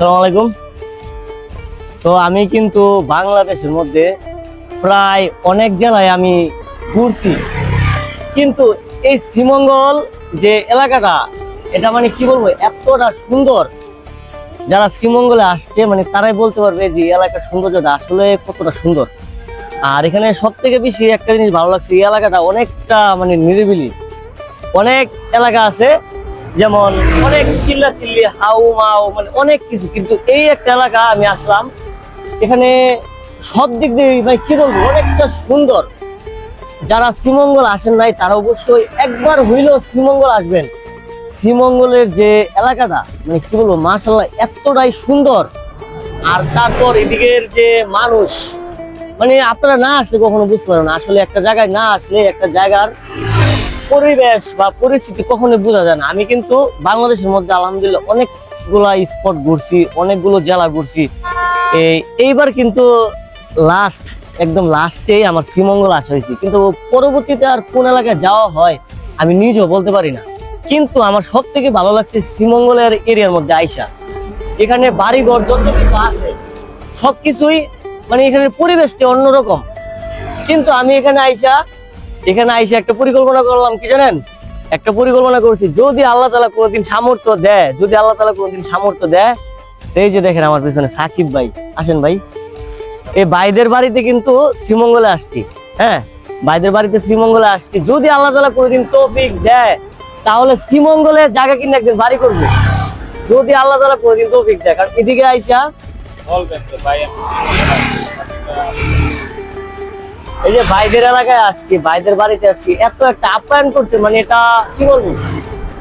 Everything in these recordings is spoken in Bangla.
আসসালামু আলাইকুম। তো আমি কিন্তু বাংলাদেশের মধ্যে প্রায় অনেক জেলায় আমি ঘুরছি। কিন্তু এই শ্রীমঙ্গল যে এলাকাটা, এটা মানে কি বলব, এতটা সুন্দর। যারা শ্রীমঙ্গলে আসছে মানে তারাই বলতে পারবে যে এলাকার সৌন্দর্যটা আসলে কতটা সুন্দর। আর এখানে সব থেকে বেশি একটা জিনিস ভালো লাগছে, এই এলাকাটা অনেকটা মানে নিরিবিলি। অনেক এলাকা আছে যেমন অনেক চিল্লা চিল্লি হাউ মাউ মানে অনেক কিছু। কিন্তু এই একটা এলাকা আমি আসলাম, এখানে সব দিক দিয়ে মানে কি বলব, অনেকটা সুন্দর। যারা শ্রীমঙ্গল আসেন নাই, তারা অবশ্যই একবার হইলেও শ্রীমঙ্গল আসবেন। শ্রীমঙ্গলের যে এলাকাটা মানে কি বলব মার্শাল্লাহ এতটাই সুন্দর। আর তারপর এদিকের যে মানুষ মানে আপনারা না আসলে কখনো বুঝতে পারবেন আসলে একটা জায়গায় না আসলে একটা জায়গার পরিবেশ বা পরিস্থিতি কখনো বোঝা যায় না। আমি কিন্তু বাংলাদেশের মধ্যে আলহামদুলিল্লাহ অনেকগুলা স্পট ঘুরছি, অনেকগুলো জেলা ঘুরছি। এই এইবার কিন্তু লাস্ট একদম লাস্টেই আমার শ্রীমঙ্গল আসা হয়েছে। কিন্তু পরবর্তীতে আর কোন এলাকায় যাওয়া হয়, আমি নিজেও বলতে পারি না। কিন্তু আমার সব থেকে ভালো লাগছে শ্রীমঙ্গলের এরিয়ার মধ্যে আইসা। এখানে বাড়িঘর যত কিছু আছে, সবকিছুই মানে এখানে পরিবেশটা অন্যরকম। কিন্তু আমি এখানে আইসা এখানে আইসা একটা পরিকল্পনা করলাম, কি জানেন? একটা পরিকল্পনা করছি, যদি আল্লাহ তালা কোনোদিন সামর্থ্য দেয়, যদি আল্লাহ তালা কোনোদিন সামর্থ্য দেয় এই যে দেখেন আমার পিছনে সাকিব ভাই, আসেন ভাই। এই ভাইদের বাড়িতে কিন্তু শ্রীমঙ্গলে আসছি হ্যাঁ? ভাইদের বাড়িতে শ্রীমঙ্গলে আসছি, যদি আল্লাহ তালা কোনোদিন তৌফিক দেয়, তাহলে শ্রীমঙ্গলে জায়গা কিনে একদিন বাড়ি করব। যদি আল্লাহ তালা কোনোদিন তৌফিক দেয়, কারণ এদিকে আইসা এই যে ভাইদের এলাকায় আসছি, ভাইদের বাড়িতে আসছি, এত একটা আপ্যায়ন করছে মানে এটা কি বলব?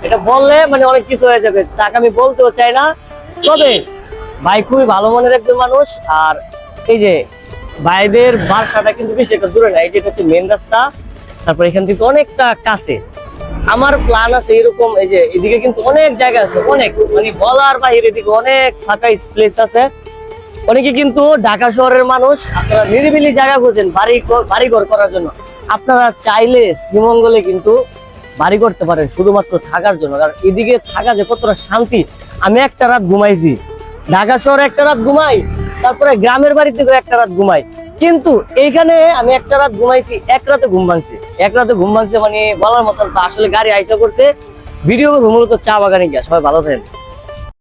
এটা বললে মানে অনেক কিছু হয়ে যাবে, তাকে আমি বলতেও চাই না। তবে ভাই খুবই ভালো মনের একজন মানুষ, আর এই যে ভাইদের বাসাটা কিন্তু বেশি একটা দূরে না, এই যেটা হচ্ছে মেন রাস্তা, তারপর এখান থেকে অনেকটা কাছে। আমার প্ল্যান আছে এরকম, এই যে এদিকে কিন্তু অনেক জায়গা আছে, অনেক মানে বলার বাইরে এদিকে অনেক ফাঁকা প্লেস আছে। অনেকে কিন্তু ঢাকা শহরের মানুষ, আপনারা নিরিবিলি জায়গা খুঁজেন বাড়ি বাড়িঘর করার জন্য। আপনারা চাইলে শ্রীমঙ্গলে কিন্তু বাড়ি করতে পারেন, শুধুমাত্র থাকার জন্য। কারণ এদিকে থাকা যে কতটা শান্তি, আমি একটা রাত ঘুমাইছি। ঢাকা শহরে একটা রাত ঘুমাই, তারপরে গ্রামের বাড়িতে একটা রাত ঘুমাই। কিন্তু এইখানে আমি একটা রাত ঘুমাইছি, এক রাতে ঘুম ভাঙছে। এক রাতে ঘুম ভাঙছে মানে বলার মতন আসলে গাড়ি আইসা করতে ভিডিও মূলত চা বাগানে গিয়া। সবাই ভালো থাকেন।